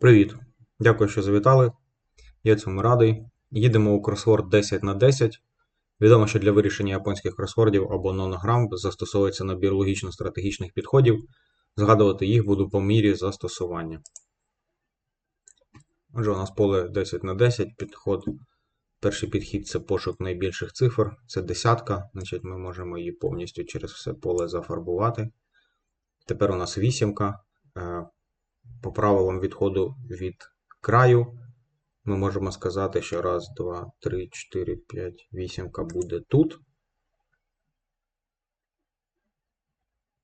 Привіт! Дякую, що завітали. Я цьому радий. Їдемо у кросворд 10 на 10. Відомо, що для вирішення японських кросвордів або нонограм застосовується набір логічно-стратегічних підходів. Згадувати їх буду по мірі застосування. Отже, у нас поле 10 на 10. Підход. Перший підхід це пошук найбільших цифр. Це десятка. Значить, ми можемо її повністю через все поле зафарбувати. Тепер у нас вісімка. По правилам відходу від краю ми можемо сказати, що раз, два, три, чотири, п'ять, вісімка буде тут.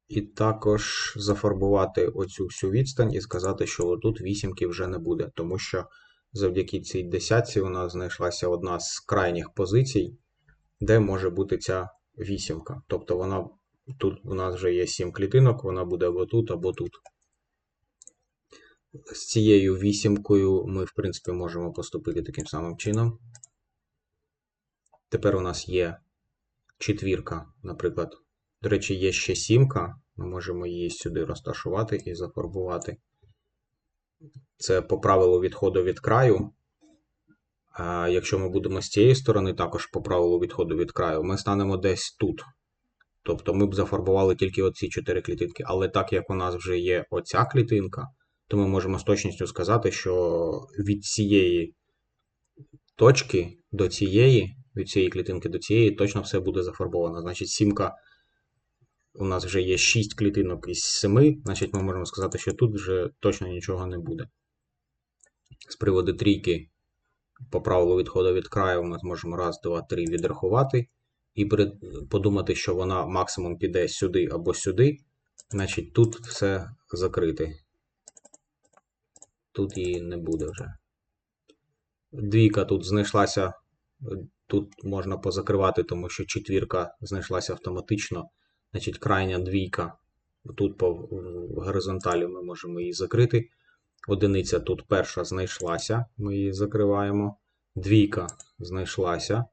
І також зафарбувати оцю всю відстань і сказати, що отут вісімки вже не буде, тому що завдяки цій десятці у нас знайшлася одна з крайніх позицій, де може бути ця вісімка. Тобто вона тут у нас вже є 7 клітинок, вона буде або тут, або тут з цією вісімкою ми, в принципі, можемо поступити таким самим чином. Тепер у нас є четвірка, наприклад. До речі, є ще сімка. Ми можемо її сюди розташувати і зафарбувати. Це по правилу відходу від краю. А якщо ми будемо з цієї сторони, також по правилу відходу від краю, ми станемо десь тут. Тобто ми б зафарбували тільки оці чотири клітинки. Але так як у нас вже є оця клітинка, то ми можемо з точністю сказати, що від цієї точки до цієї, від цієї клітинки до цієї, точно все буде зафарбовано. Значить, сімка у нас вже є 6 клітинок із 7, значить, ми можемо сказати, що тут вже точно нічого не буде. З приводу трійки, по правилу відходу від краю, ми зможемо раз, два, три відрахувати. І подумати, що вона максимум піде сюди або сюди, значить тут все закрите тут її не буде вже. Двійка тут знайшлася, тут можна позакривати, тому що четвірка знайшлася автоматично. Значить, крайня двійка. Тут по горизонталі ми можемо її закрити. Одиниця тут перша знайшлася, ми її закриваємо. Двійка знайшлася.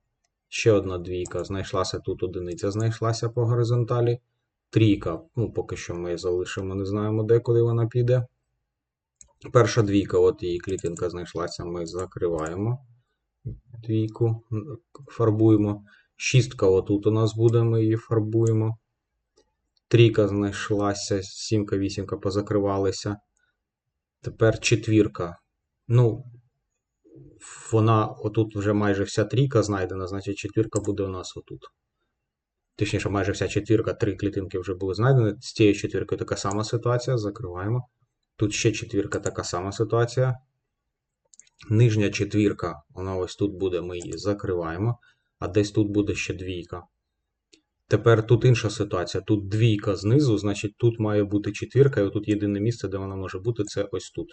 Ще одна двійка знайшлася, тут одиниця знайшлася по горизонталі. Трійка, ну, поки що ми залишимо, не знаємо, де куди вона піде. Перша двійка, от її клітинка знайшлася, ми закриваємо двійку, фарбуємо. Шістка отут у нас буде, ми її фарбуємо. Трійка знайшлася, сімка, вісімка позакривалися. Тепер четвірка. Ну, вона отут вже майже вся трійка знайдена, значить четвірка буде у нас отут. Точніше, майже вся четвірка, три клітинки вже були знайдені. З цією четвіркою така сама ситуація. Закриваємо. Тут ще четвірка така сама ситуація. Нижня четвірка, вона ось тут буде, ми її закриваємо, а десь тут буде ще двійка. Тепер тут інша ситуація. Тут двійка знизу, значить тут має бути четвірка, і тут єдине місце, де вона може бути, це ось тут.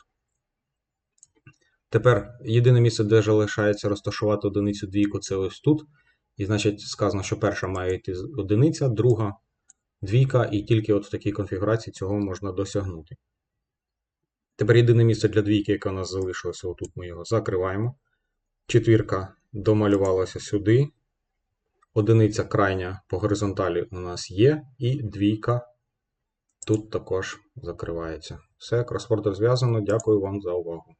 Тепер єдине місце, де залишається розташувати одиницю двійку, це ось тут. І значить, сказано, що перша має йти одиниця, друга двійка, і тільки от в такій конфігурації цього можна досягнути. Тепер єдине місце для двійки, яке у нас залишилося, отут ми його закриваємо. Четвірка домалювалася сюди. Одиниця крайня по горизонталі у нас є, і двійка тут також закривається. Все, кросворд розв'язано. Дякую вам за увагу.